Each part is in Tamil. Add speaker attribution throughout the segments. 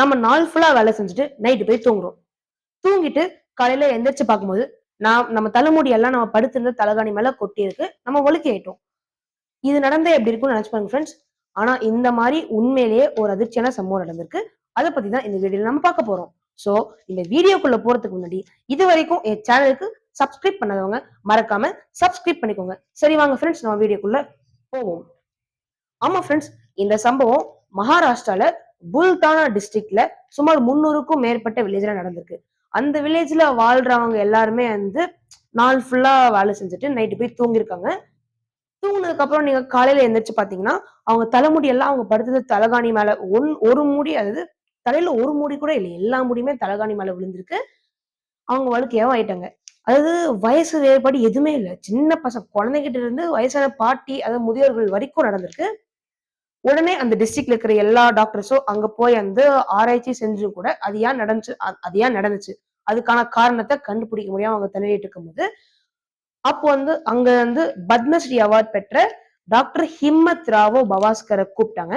Speaker 1: நம்ம நாள் ஃபுல்லா வேலை செஞ்சுட்டு நைட்டு போய் தூங்குறோம். தூங்கிட்டு காலையில எந்திரிச்சு பார்க்கும்போது நான் நம்ம தலைமுடி எல்லாம் நம்ம படுத்திருந்த தலகாணி மேல கொட்டி இருக்கு நம்ம ஒழுக்கி ஆயிட்டோம். இது நடந்தே எப்படி இருக்கும்னு நினைச்சு பாருங்க ஃப்ரெண்ட்ஸ் ஆனா இந்த மாதிரி உண்மையிலேயே ஒரு அதிர்ச்சியான சம்பவம் நடந்திருக்கு. அதை பத்தி தான் இந்த வீடியோல நம்ம பார்க்க போறோம். சோ இந்த வீடியோக்குள்ள போறதுக்கு முன்னாடி இது வரைக்கும் என் சேனலுக்கு சப்ஸ்கிரைப் பண்ணாதவங்க மறக்காம சப்ஸ்கிரைப் பண்ணிக்கோங்க. சரி வாங்க ஃப்ரெண்ட்ஸ் நம்ம வீடியோக்குள்ள போவோம். ஆமா ஃப்ரெண்ட்ஸ் இந்த சம்பவம் மகாராஷ்டிரால புல்தானா டிஸ்ட்ரிக்ட்ல சுமார் முன்னூறுக்கும் மேற்பட்ட வில்லேஜ்ல நடந்திருக்கு. அந்த வில்லேஜ்ல வாழ்றவங்க எல்லாருமே வந்து நாள் ஃபுல்லா வேலை செஞ்சுட்டு நைட்டு போய் தூங்கியிருக்காங்க. தூங்கினதுக்கு அப்புறம் நீங்க காலையில எந்திரிச்சு பாத்தீங்கன்னா அவங்க தலைமுடி எல்லாம் அவங்க படுத்தது தலகாணி மேல ஒன் ஒரு மூடி அதாவது தலையில ஒரு மூடி கூட இல்லை எல்லா முடியுமே தலகாணி மேல விழுந்திருக்கு. அவங்க வழுக்கையாவும் ஆயிட்டாங்க அதாவது வயசு வேறுபாடு எதுவுமே இல்லை. சின்ன பசங்க குழந்தைகிட்ட இருந்து வயசான பாட்டி அதாவது முதியோர்கள் வரைக்கும் நடந்திருக்கு. உடனே அந்த டிஸ்ட்ரிக்ட்ல இருக்கிற எல்லா டாக்டர்ஸும் அங்க போய் வந்து ஆராய்ச்சி செஞ்சும் கூட அது ஏன் நடந்துச்சு? அது ஏன் நடந்துச்சு? அதுக்கான காரணத்தை கண்டுபிடிக்க முடியாம அவங்க திணறிட்டு இருக்கும்போது அப்போ வந்து அங்க வந்து பத்மஸ்ரீ அவார்ட் பெற்ற டாக்டர் ஹிம்மத் ராவோ பவாஸ்கரை கூப்பிட்டாங்க.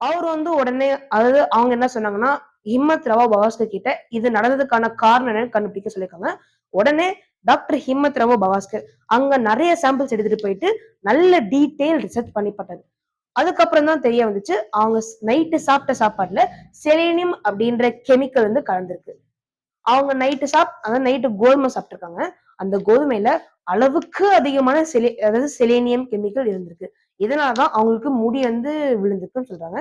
Speaker 1: அவர் வந்து உடனே அதாவது அவங்க என்ன சொன்னாங்கன்னா ஹிம்மத் ராவோ பவாஸ்கர் கிட்ட இது நடந்ததுக்கான காரணம் என்னன்னு கண்டுபிடிக்க சொல்லியிருக்காங்க. உடனே டாக்டர் ஹிம்மத் ராவோ பவாஸ்கர் அங்க நிறைய சாம்பிள்ஸ் எடுத்துட்டு போயிட்டு நல்ல டீட்டெயில் ரிசர்ச் பண்ணிப்பட்டது அதுக்கப்புறம் தான் தெரிய வந்துச்சு அவங்க நைட்டு சாப்பிட்ட சாப்பாடுல செலேனியம் அப்படின்ற கெமிக்கல் வந்து கலந்துருக்கு. அவங்க நைட்டு சாப் அதாவது நைட்டு கோதுமை சாப்பிட்ருக்காங்க அந்த கோதுமையில அளவுக்கு அதிகமான செலே அதாவது செலேனியம் கெமிக்கல் இருந்திருக்கு. இதனாலதான் அவங்களுக்கு முடி வந்து விழுந்திருக்குன்னு சொல்றாங்க.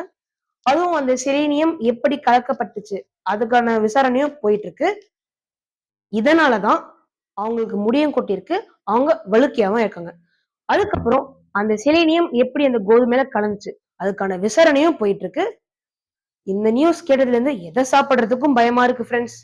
Speaker 1: அதுவும் அந்த செலேனியம் எப்படி கலக்கப்பட்டுச்சு அதுக்கான விசாரணையும் போயிட்டு இருக்கு இதனாலதான் அவங்களுக்கு முடியும் கொட்டியிருக்கு அவங்க வழுக்கையாவும் இருக்காங்க. அதுக்கப்புறம் அந்த செலினியம் எப்படி அந்த கோதுமையில கலந்துச்சு? அதுக்கான விசாரணையும் போயிட்டு இருக்கு. இந்த நியூஸ் கேட்டதுல இருந்து எதை சாப்பிடுறதுக்கும் பயமா இருக்கு ஃப்ரெண்ட்ஸ்